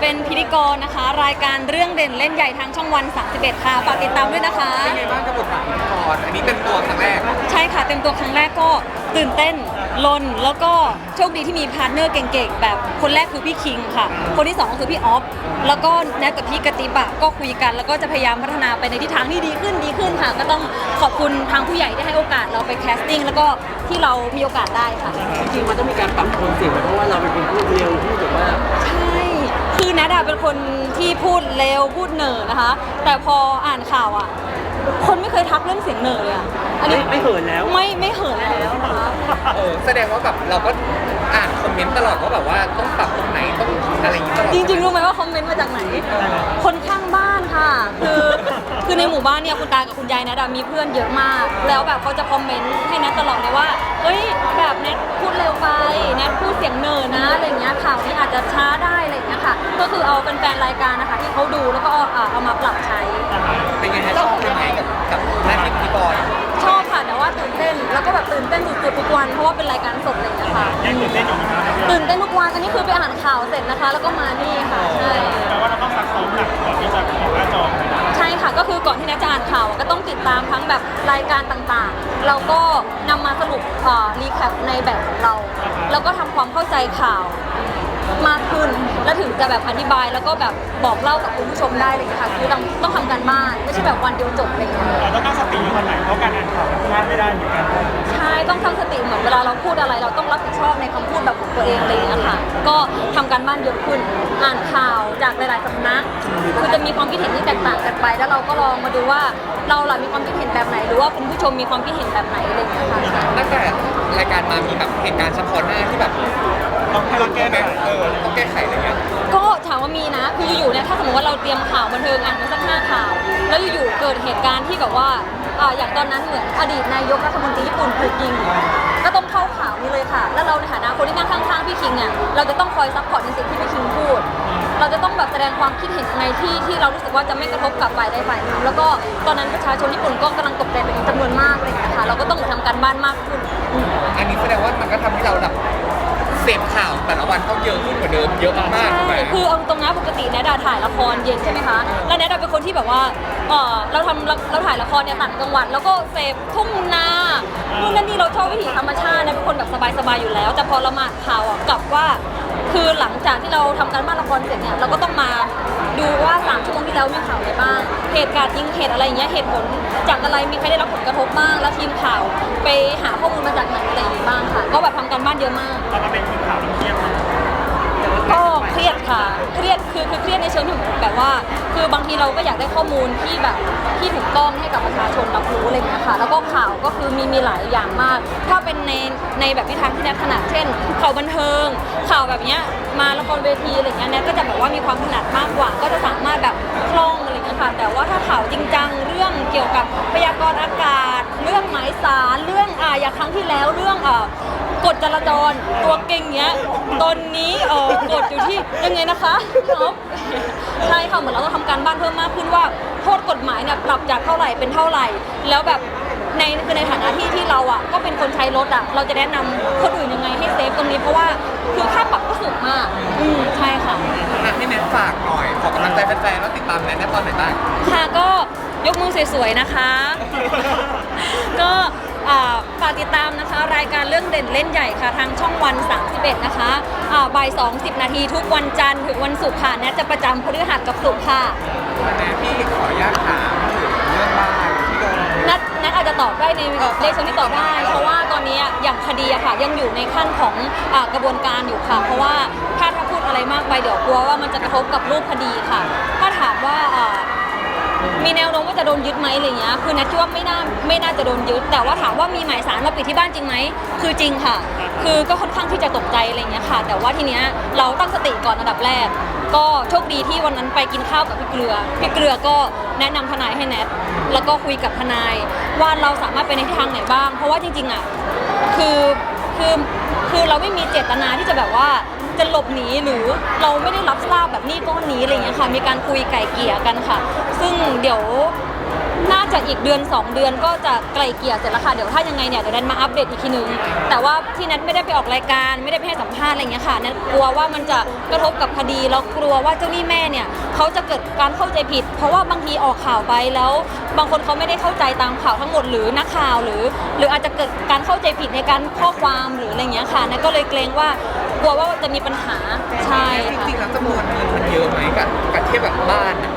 เป็นพิธีกรนะคะ รายการเรื่องเด่นเล่นใหญ่ทางช่องวัน 31 ค่ะฝากติดตามด้วยนะคะ เป็นไงบ้างกับบทบาทพิธีกรอันนี้เป็นตัวครั้งแรกใช่ค่ะเต็มตัวครั้งแรกก็ตื่นเต้นลนแล้วก็โชคดีที่มีพาร์ทเนอร์เก่งๆ แบบคนแรกคือพี่คิงค่ะ คนที่สองก็คือพี่ออฟแล้วก็แนทกับพี่กติบะก็คุยกัน แล้วก็จะพยายามพัฒนาไปในทิศทางที่ดีขึ้นดีขึ้นค่ะ ก็ต้องขอบคุณทางผู้ใหญ่ที่ให้โอกาสเราไปแคสติ้งแล้วก็ที่เรามีโอกาสได้ค่ะ จริงๆมันต้องมีการปรับโทนเสียงไหมเพราะว่าเราเป็นคนพูดเร็วพูดแบบว่า ใช่ คือแนทอะเป็นคนที่พูดเร็วพูดเหน่อนะคะ แต่พออ่านข่าวอะคนไม่เคยทักเรื่องเสียงเหน่อเลยอะอันนี้ไม่ไม่เหินแล้ว ไม่ไม่เหินแล้วนะคะเออแสดงว่าแบบเราก็อ่านคอมเมนต์ตลอดว่าแบบว่าต้องปรับตรงไหนต้องอะไรอย่างนี้ตลอดจริงๆรู้ไหมว่าคอมเมนต์มาจากไหน คนข้างบ้านค่ะ คือ คือในหมู่บ้านเนี่ยคุณตากับคุณยายแนทอะมีเพื่อนเยอะมาก แล้วแบบเขาจะคอมเมนต์ให้แนทตลอดเลยว่าเฮ้ยแบบแนทพูดเร็วไปแนทพูดเสียงเหน่อนะอะไรอย่างเงี้ยข่าวนี้อาจจะช้าได้อะไรอย่างเงี้ยค่ะ ก็คือเอาเป็นแฟนรายการนะคะที่เขาดูแล้วก็เอาเอาเอามาปรับใช้ เป็นไงฮะชอบยังไงกับกับหน้าที่พิธีกรชอบค่ะแต่ว่าตื่นเต้นแล้วก็แบบตื่นเต้นสุดๆทุกวันเพราะว่าเป็นรายการสดอะไรอย่างเลยนะคะยังตื่นเต้นอยู่ไหมครับตื่นเต้นทุกวันอันนี้คือไปอ่านข่าวเสร็จนะคะ แล้วก็มานี่ค่ะใช่แปลว่าเราต้องซักซ้อมหนักก่อนที่จะออกหน้าจอใช่ค่ะ ก็คือก่อนที่นัทจะอ่านข่าวก็ต้องติดตามทั้งแบบรายการต่างๆ เราก็นำมาสรุปรีแคปในแบบของเรา แล้วก็ทำความเข้าใจข่าว มากขึ้น แล้วถึงจะแบบอธิบายแล้วก็แบบบอกเล่ากับคุณผู้ชมได้อะไรอย่างเลยค่ะคือต้องต้องทำการบ้านไม่ใช่แบบวันเดียวจบอะไรอย่างเงี้ย เราต้องตั้งสติอยู่ตอนไหนเพราะการอ่านข่าวมันพลาดไม่ได้เหมือนกันใช่ ต้องทำสติเหมือนเวลาเราพูดอะไร เราต้องรับผิดชอบในคำพูดแบบของตัวเองอะไรอย่างเงี้ยค่ะก็ทำการบ้านเยอะขึ้น อ่านข่าวจากหลายๆสำนักคือจะมีความคิดเห็นที่แตกต่างกันไป แล้วเราก็ลองมาดูว่าเราล่ะมีความคิดเห็นแบบไหน หรือว่าคุณผู้ชมมีความคิดเห็นแบบไหนอะไรอย่างเงี้ยค่ะ ตั้งแต่รายการมามีแบบเหตุการณ์เฉพาะหน้าที่แบบ แก้ไขอะไรเงี้ยก็ถามว่ามีนะคืออยู่ๆเนี่ยถ้าสมมติว่าเราเตรียมข่าวบันเทิงอ่านมาสักห้าข่าว แล้วอยู่ๆเกิดเหตุการณ์ที่แบบว่าอ่าอย่างตอนนั้นเหมือนอดีตนายกรัฐมนตรีญี่ปุ่นถูกยิงก็ต้องเข้าข่าวนี้เลยค่ะ แล้วเราในฐานะคนที่นั่งข้างๆพี่คิงเนี่ยเราจะต้องคอยซัพพอร์ตในสิ่งที่พี่คิงพูด เราจะต้องแบบแสดงความคิดเห็นในที่ที่เรารู้สึกว่าจะไม่กระทบกับฝ่ายใดฝ่ายหนึ่งแล้วก็ตอนนั้นประชาชนญี่ปุ่นก็กำลังตกใจเป็นจำนวนมากเลยนะคะเราก็ต้องทำการบ้านมากขึ้น อันนี้แสดงว่ามันก็ทำให้เราแบบ เสพข่าวแต่ละวันต้องเยอะขึ้นกว่าเดิมเยอะมากๆถูกไหมใช่คือเอาตรงนะปกติแนดาถ่ายละครเย็นใช่ไหมคะ แล้วแนดาเป็นคนที่แบบว่าเออเราทำเราเราถ่ายละครเนี่ยต่างจังหวัด แล้วก็เสพทุ่งนานู่นนั่นนี่เราชอบวิถีธรรมชาตินะเป็นคนแบบสบายๆอยู่แล้ว แต่พอเรามาข่าวอะกลับว่า คือหลังจากที่เราทำการบ้านละครเสร็จเนี่ยเราก็ต้องมา ดูว่าสามชั่วโมงที่แล้วมีข่าวอะไรบ้างเหตุการณ์ยิงเหตุอะไรอย่างเงี้ยเหตุผลจากอะไรมีใครได้รับผลกระทบบ้าง แล้วทีมข่าวไปหาข้อมูลมาจากไหนอะไรอย่างงี้บ้างค่ะ ก็แบบทำการบ้านเยอะมากตอนนั้นเป็นทีมข่าวที่เที่ยดมาก เครียดค่ะ เครียดคือคือเครียดในเชิงที่แบบว่า คือบางทีเราก็อยากได้ข้อมูลที่แบบที่ถูกต้องให้กับประชาชนรับรู้อะไรอย่างเงี้ยค่ะ แล้วก็ข่าวก็คือมีมีหลายอย่างมาก ถ้าเป็นในในแบบที่ทางที่แนทถนัดเช่น ข่าวบันเทิง ข่าวแบบเนี้ยมาละครเวทีอะไรเงี้ยแนทก็จะแบบว่ามีความถนัดมากกว่า ก็จะสามารถแบบคล่องอะไรเงี้ยค่ะ แต่ว่าถ้าข่าวจริงจังเรื่องเกี่ยวกับพยากรณ์อากาศ เรื่องหมายสารเรื่องอ่าอย่างครั้งที่แล้วเรื่องเอ่อ กฎจราจรตัวเก่งเนี้ย ตอนนี้เออกฎอยู่ที่ยังไงนะคะครับใช่ค่ะเหมือนเราต้องทำการบ้านเพิ่มมากขึ้นว่าโทษกฎหมายเนี่ยปรับจากเท่าไหร่เป็นเท่าไหร่ แล้วแบบในคือในฐานะที่ที่เราอะก็เป็นคนใช้รถอะเราจะแนะนำคนอื่นยังไงให้เซฟตรงนี้เพราะว่าคือค่าปรับก็สูงมาก อืมใช่ค่ะ อะให้แนทฝากหน่อย ขอกำลังใจแฟนๆแล้วติดตามแนทได้ตอนไหนบ้างค่ะก็ยกมือสวยๆนะคะ ก็อ่า รายการเรื่องเด่นเล่นใหญ่ค่ะ ทางช่องวัน 31 นะคะอ่าบ่าย2 10นาทีทุกวันจันทร์ถึงวันศุกร์ค่ะแนทจะประจำพฤหัสกับศุกร์ค่ะแนทพี่ขออนุญาตถามถึงเรื่องบ้านที่โดนแนทแนทอาจจะตอบได้ในเลเชนที่ตอบได้ เพราะว่าตอนนี้อย่างคดีอะค่ะ ยังอยู่ในขั้นของอากระบวนการอยู่ค่ะ เพราะว่าถ้าถ้าพูดอะไรมากไปเดี๋ยวกลัวว่ามันจะกระทบกับรูปคดีค่ะ ถ้าถามว่าอ่า มีแนวโน้มว่าจะโดนยึดไหมอะไรเงี้ยคือแนทคิดว่าไม่น่าไม่น่าจะโดนยึด แต่ว่าถามว่ามีหมายสารมาปิดที่บ้านจริงไหมคือจริงค่ะ คือก็ค่อนข้างที่จะตกใจอะไรเงี้ยค่ะ แต่ว่าทีเนี้ยเราตั้งสติก่อนอันดับแรก ก็โชคดีที่วันนั้นไปกินข้าวกับพี่เกลือพี่เกลือก็แนะนำทนายให้แนทแล้วก็คุยกับทนาย ว่าเราสามารถไปในทิศทางไหนบ้าง เพราะว่าจริงๆอะคือคือคือเราไม่มีเจตนาที่จะแบบว่า จะหลบหนีหรือเราไม่ได้รับทราบแบบนี้ก้อนนี้อะไรอย่างเงี้ยค่ะ มีการคุยไก่เกลี่ยกันค่ะ ซึ่งเดี๋ยวน่าจะอีกเดือน 2 เดือนก็จะไกลเกลี่ยเสร็จแล้วค่ะ เดี๋ยวถ้ายังไงเนี่ยเดี๋ยวแนทมาอัปเดตอีกทีนึง แต่ว่าที่แนทไม่ได้ไปออกรายการไม่ได้ไปให้สัมภาษณ์อะไรอย่างเงี้ยค่ะแนทกลัวว่ามันจะกระทบกับคดีแล้วกลัวว่าเจ้าหนี้แม่เนี่ยเขาจะเกิดการเข้าใจผิด เพราะว่าบางทีออกข่าวไปแล้ว บางคนเขาไม่ได้เข้าใจตามข่าวทั้งหมดหรือนักข่าวหรือ หรืออาจจะเกิดการเข้าใจผิดในการข้อความหรืออะไรอย่างเงี้ยค่ะแนทก็เลยเกรงว่า กลัวว่าจะมีปัญหาใช่จค่ะ ริงๆแล้วจำนวนเงินมันเยอะไหมกับกับเทียบกับบ้านอะ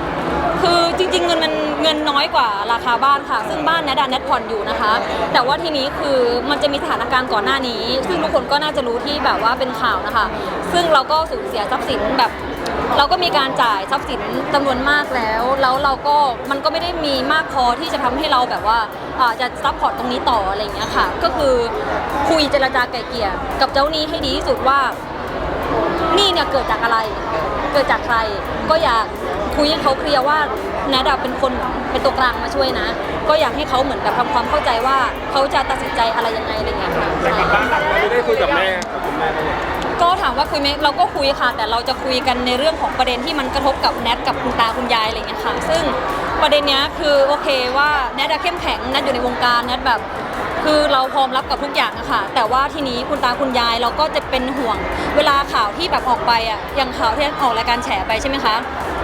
คือจริง ๆ เงินมันเงินน้อยกว่าราคาบ้านค่ะ ซึ่งบ้านแนดาแนทผ่อนอยู่นะคะ แต่ว่าทีนี้คือมันจะมีสถานการณ์ก่อนหน้านี้ ซึ่งทุกคนก็น่าจะรู้ที่แบบว่าเป็นข่าวนะคะ ซึ่งเราก็สูญเสียทรัพย์สินแบบ เราก็มีการจ่ายทรัพย์สินจำนวนมากแล้ว แล้วเราก็มันก็ไม่ได้มีมากพอที่จะทำให้เราแบบว่าอ่าจะซัพพอร์ตตรงนี้ต่ออะไรอย่างเงี้ยค่ะ ก็คือคุยเจรจาไกล่เกลี่ยกับเจ้าหนี้ให้ดีที่สุดว่า หนี่เนี่ยเกิดจากอะไร เกิดจากใคร ก็อยาก คุยให้เขาเคลียร์ว่าแนดาเป็นคนเป็นตัวกลางมาช่วยนะ ก็อยากให้เขาเหมือนกับทำความเข้าใจว่าเขาจะตัดสินใจอะไรยังไงอะไรเงี้ยค่ะใช่ไม่ได้คุยกับแม่กับคุณแม่เลย ก็ถามว่าคุยไหมเราก็คุยค่ะ แต่เราจะคุยกันในเรื่องของประเด็นที่มันกระทบกับแนทกับคุณตาคุณยายอะไรเงี้ยค่ะ ซึ่งประเด็นเนี้ยคือโอเคว่าแนทอะเข้มแข็งแนทอยู่ในวงการแนทแบบ คือเราพร้อมรับกับทุกอย่างอะค่ะ แต่ว่าทีนี้คุณตาคุณยายเราก็จะเป็นห่วง เวลาข่าวที่แบบออกไปอะอย่างข่าวที่ออกรายการแฉไปใช่ไหมคะ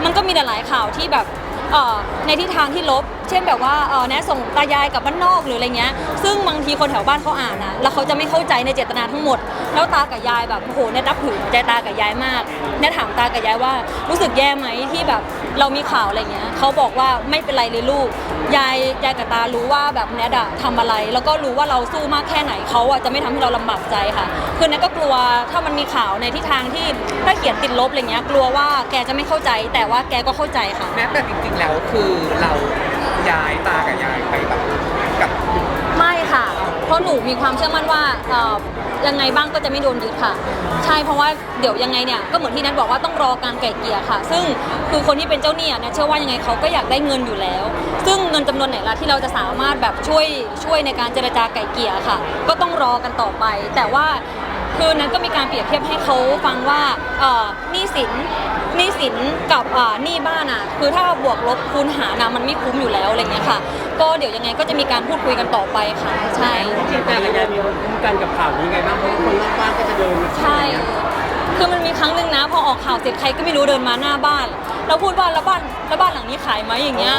มันก็มีหลายๆข่าวที่แบบเอ่อในทิศทางที่ลบ เช่นแบบว่าเออแนะส่งตายายกลับบ้านนอกหรืออะไรเงี้ย ซึ่งบางทีคนแถวบ้านเขาอ่านอะแล้วเขาจะไม่เข้าใจในเจตนาทั้งหมด แล้วตากับยายแบบโอ้โหแนทนับถือใจตากับยายมากแนทถามตากับยายว่ารู้สึกแย่ไหมที่แบบเรามีข่าวอะไรเงี้ยเขาบอกว่าไม่เป็นไรเลยลูก ยายยายกับตารู้ว่าแบบแนทอะทำอะไร แล้วก็รู้ว่าเราสู้มากแค่ไหนเขาอะจะไม่ทำให้เราลำบากใจค่ะคือแนทก็กลัวถ้ามันมีข่าวในทิศทางที่ถ้าเขียนติดลบอะไรเงี้ยกลัวว่าแกจะไม่เข้าใจ แต่ว่าแกก็เข้าใจค่ะ แม้แต่จริงๆแล้วคือเราย้ายตากับยายไปแบบ เพราะหนูมีความเชื่อมั่นว่าเอ่อยังไงบ้างก็จะไม่โดนยึดค่ะ ใช่เพราะว่าเดี๋ยวยังไงเนี่ยก็เหมือนที่นัทบอกว่าต้องรอการไกล่เกลี่ยค่ะ ซึ่งคือคนที่เป็นเจ้าหนี้อะนะเชื่อว่ายังไงเขาก็อยากได้เงินอยู่แล้ว ซึ่งเงินจำนวนไหนล่ะที่เราจะสามารถแบบช่วยช่วยในการเจรจาไกล่เกลี่ยค่ะ ก็ต้องรอกันต่อไป แต่ว่าคือนั้นก็มีการเปรียบเทียบให้เขาฟังว่าเอ่อหนี้สิน หนี้สินกับอ่าหนี้บ้านอะ คือถ้าบวกลบคูณหารนะมันไม่คุ้มอยู่แล้วอะไรเงี้ยค่ะ ก็เดี๋ยวยังไงก็จะมีการพูดคุยกันต่อไปค่ะ ใช่ที่แต่กับยายมีคนคุ้มกันกับข่าวนี้ไงบ้างเพราะว่าคนรอบบ้านก็จะเดินมาใช่ คือมันมีครั้งหนึ่งนะพอออกข่าวเสร็จใครก็ไม่รู้เดินมาหน้าบ้าน แล้วพูดว่าแล้วบ้านแล้วบ้านหลังนี้ขายไหมอย่างเงี้ย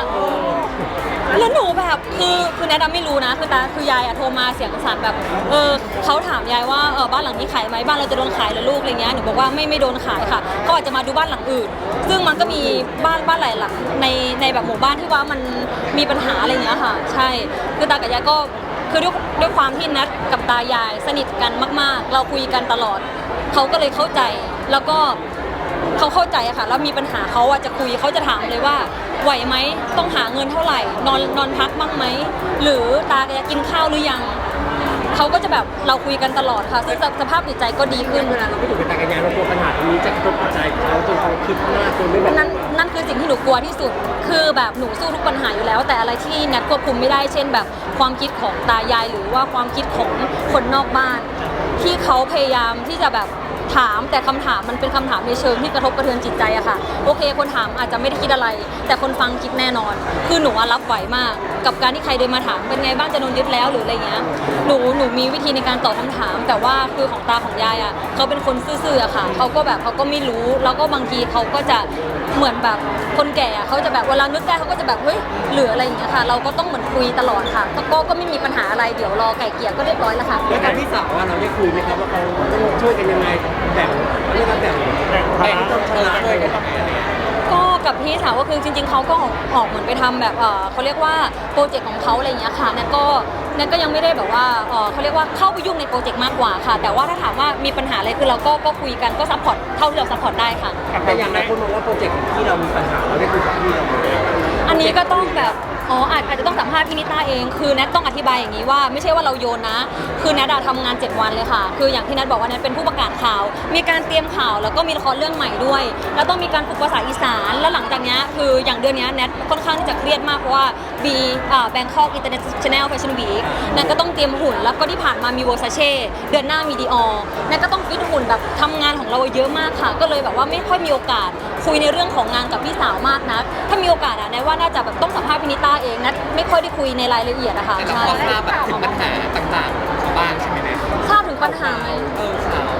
แล้วหนูแบบคือคือแนทอะไม่รู้นะคือตาคือยายอะโทรมาเสียงสั่นแบบเออเขาถามยายว่าเออบ้านหลังนี้ขายไหมบ้านเราจะโดนขายเหรือลูกอะไรเงี้ยหนูบอกว่าไม่ไม่โดนขายค่ะเขาอาจจะมาดูบ้านหลังอื่น ซึ่งมันก็มีบ้านบ้านหลายหลังในในแบบหมู่บ้านที่ว่ามันมีปัญหาอะไรเงี้ยค่ะ ใช่คือตากับยายก็คือด้วยด้วยความที่นัดกับตายายสนิทกันมาก ๆ เราคุยกันตลอดเขาก็เลยเข้าใจแล้วก็ เขาเข้าใจอะค่ะแล้วมีปัญหาเขาอะจะคุยเขาจะถามเลยว่าไหวไหมต้องหาเงินเท่าไหร่ นอนนอนพักบ้างไหมหรือตาแกจะกินข้าวหรือยังเขาก็จะแบบเราคุยกันตลอดค่ะซึ่งสสภาพจิตใจก็ดีขึ้น เวลาเราไปอยู่กับตากับยายเรากลัวปัญหาตรงนี้จะกระทบกับใจเขาจนเขาคิดมากจนไม่แบบนั่นนั่นคือสิ่งที่หนูกลัวที่สุด คือแบบหนูสู้ทุกปัญหาอยู่แล้ว แต่อะไรที่แนทควบคุมไม่ได้เช่น แบบความคิดของตายายหรือว่าความคิดของคนนอกบ้าน ที่เขาพยายามที่จะแบบ ถามแต่คำถามมันเป็นคำถามในเชิงที่กระทบกระเทือนจิตใจอะค่ะโอเค คนถามอาจจะไม่ได้คิดอะไร แต่คนฟังคิดแน่นอน คือหนูรับไหวมาก กับการที่ใครเดินมาถามเป็นไงบ้างจะโดนยึดแล้วหรืออะไรเงี้ยหนูหนูมีวิธีในการตอบคำถาม แต่ว่าคือของตาของยายอะเขาเป็นคนซื่อๆอะค่ะเขาก็แบบเขาก็ไม่รู้แล้วก็บางทีเขาก็จะเหมือนแบบคนแก่อะเขาจะแบบเวลานึกได้เขาก็จะแบบเฮ้ยเหลืออะไรอย่างเงี้ยค่ะ เราก็ต้องเหมือนคุยตลอดค่ะก็ก็ก็ไม่มีปัญหาอะไรเดี๋ยวรอไก่เกลี่ยก็เรียบร้อยแล้วค่ะ แล้วกับพี่สาวว่าเราได้คุยไหมครับว่าเขาต้องช่วยกันยังไงแบ่งเรื่องการแบ่งแบ่งภาแบ่งระต้องช่วยกันทำไงอะไรเงี้ย ก็กับพี่สาวก็คือจริง ๆเขาก็ออกออกเหมือนไปทำแบบเออเขาเรียกว่าโปรเจกต์ของเขาอะไรอย่างเงี้ยค่ะนั่นก็นั่นก็ยังไม่ได้แบบว่าเออเขาเรียกว่าเข้าไปยุ่งในโปรเจกต์มากกว่าค่ะ แต่ว่าถ้าถามว่ามีปัญหาอะไรคือเราก็ก็คุยกันก็ซัพพอร์ตเท่าที่เราซัพพอร์ตได้ค่ะ แต่อย่างไรคนมองว่าโปรเจกต์ของที่เรามีปัญหาเราได้คุยกับพี่เราไหม อันนี้ก็ต้องแบบ อ๋ออาจอาจจะต้องสัมภาษณ์พี่นิต้าเอง คือแนทต้องอธิบายอย่างนี้ว่าไม่ใช่ว่าเราโยนนะ คือแนทอะทำงาน 7 วันเลยค่ะ คืออย่างที่แนทบอกว่าแนทเป็นผู้ประกาศข่าว มีการเตรียมข่าวแล้วก็มีละครเรื่องใหม่ด้วย แล้วต้องมีการฝึกภาษาอีสาน แล้วหลังจากนี้คืออย่างเดือนนี้แนทค่อนข้างที่จะเครียดมากเพราะว่าบีแบงคอกอินเตอร์เนชั่นแนลแฟชั่นวีคแนทก็ต้องเตรียมหุ่น แล้วก็ที่ผ่านมามีวอร์ซาเช่เดือนหน้ามีดีออแนทก็ต้องฟิตหุ่นแบบทำงานของเราเยอะมากค่ะ ก็เลยแบบว่าไม่ค่อยมีโอกาส คุยในเรื่องของงานกับพี่สาวมากนะถ้ามีโอกาสอะแนทว่าน่าจะแบบต้องสัมภาษณ์พินิต้าเองนะไม่ค่อยได้คุยในรายละเอียดอะค่ะแต่เราใช่พอทราบแบบถึงปัญหาต่างๆของชาวบ้านใช่ไหมเนี่ยทราบถึงปัญหาไหมเออข่าว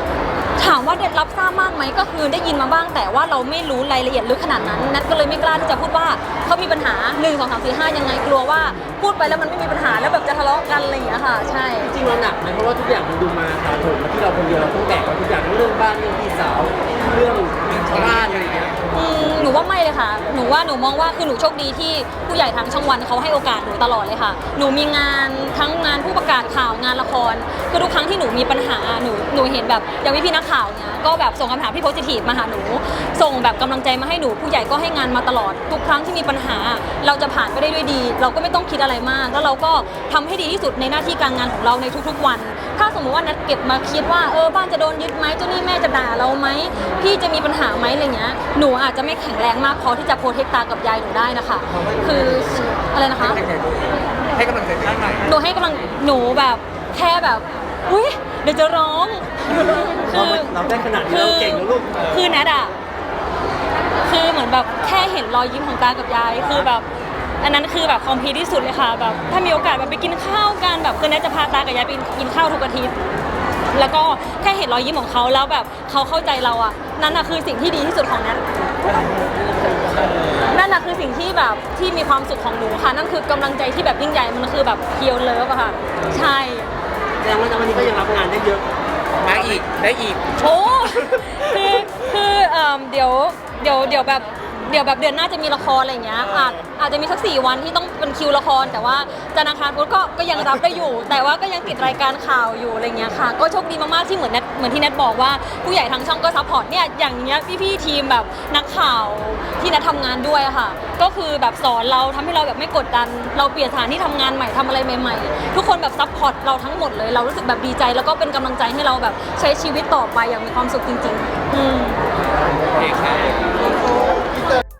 ถามว่าได้รับทราบมากไหมก็คือได้ยินมาบ้าง แต่ว่าเราไม่รู้รายละเอียดลึกขนาดนั้นนัทก็เลยไม่กล้าที่จะพูดว่าเขามีปัญหา1 2 3 4 5ยังไงกลัวว่าพูดไปแล้วมันไม่มีปัญหาแล้วแบบจะทะเลาะกันอะไรอย่างเงี้ยค่ะ ใช่ จริงๆเราหนักไหมเพราะว่าทุกอย่างมันดูมาถาโถมมาที่เราคนเดียวเราต้องแบกไว้ทุกอย่างทั้งเรื่องบ้านเรื่องพี่สาว เรื่องชาวบ้านอะไรอย่างเงี้ยอืมหนูว่าไม่เลยค่ะ หนูว่าหนูมองว่าคือหนูโชคดีที่ผู้ใหญ่ทางช่องวันเขาให้โอกาสหนูตลอดเลยค่ะ หนูมีงานทั้งงานผู้ประกาศข่าวงานละคร คือทุกครั้งที่หนูมีปัญหาหนูหนูเห็นแบบอย่างพี่พี่ๆนักข่าวเนี่ยก็แบบส่งคำถามที่โพสิทีฟมาหาหนู ส่งแบบกำลังใจมาให้หนูผู้ใหญ่ก็ให้งานมาตลอด ทุกครั้งที่มีปัญหา เราจะผ่านไปได้ด้วยดี เราก็ไม่ต้องคิดอะไรมาก แล้วเราก็ทำให้ดีที่สุดในหน้าที่การงานของเราในทุกๆวัน ถ้าสมมุติว่านัดเก็บมาคิดว่าเออบ้านจะโดนยึดไหมเจ้าหนี้แม่จะด่าเราไหมพี่จะมีปัญหาไหมอะไรเงี้ยหนูอาจจะไม่แข็งแรงมากพอที่จะโปรเทคตากับยายหนูได้นะคะ คืออะไรนะคะ ให้กำลังใจตัวเองหน่อยหนูให้กำลังหนูแบบแค่แบบอุ้ยเดี๋ยวจะร้องเราไม่เราได้ขนาดนี้เราเก่งแล้วลูกคือแนทอะคือเหมือนแบบแค่เห็นรอยยิ้มของตากับยายคือแบบ อันนั้นคือแบบคอมพลีทที่สุดเลยค่ะแบบถ้ามีโอกาสแบบไปกินข้าวกันแบบคือแนทจะพาตากับยายไปกินข้าวทุกอาทิตย์แล้วก็แค่เห็นรอยยิ้มของเขาแล้วแบบเขาเข้าใจเราอะนั่นอะคือสิ่งที่ดีที่สุดของแนทนั่นอะคือสิ่งที่แบบที่มีความสุขของหนูค่ะ นั่นคือกำลังใจที่แบบยิ่งใหญ่มันคือแบบเพียวเลิฟอะค่ะ ใช่แสดงว่าวันนี้ก็ยังรับงานได้เยอะมาอีกได้อีกโอ้คือคือเอิ่มเดี๋ยวเดี๋ยวเดี๋ยวแบบ เดี๋ยวแบบเดือนหน้าจะมีละครอะไรอย่างเงี้ยอาจอาจจะมีสักสี่วันที่ต้องเป็นคิวละคร แต่ว่าจันทร์อังคารพุธก็ก็ยังรับได้อยู่ แต่ว่าก็ยังติดรายการข่าวอยู่อะไรเงี้ยค่ะ ก็โชคดีมากๆที่เหมือนแนทเหมือนที่แนทบอกว่าผู้ใหญ่ทางช่องก็ซัพพอร์ตเนี่ยอย่างเงี้ยพี่ๆทีมแบบนักข่าวที่แนททำงานด้วยอะค่ะ ก็คือแบบสอนเราทำให้เราแบบไม่กดดัน เราเปลี่ยนสถานที่ทำงานใหม่ทำอะไรใหม่ ๆ ทุกคนแบบซัพพอร์ตเราทั้งหมดเลย เรารู้สึกแบบดีใจ แล้วก็เป็นกำลังใจให้เราแบบใช้ชีวิตต่อไปอย่างมีความสุขจริง ๆ อืม โอเคค่ะ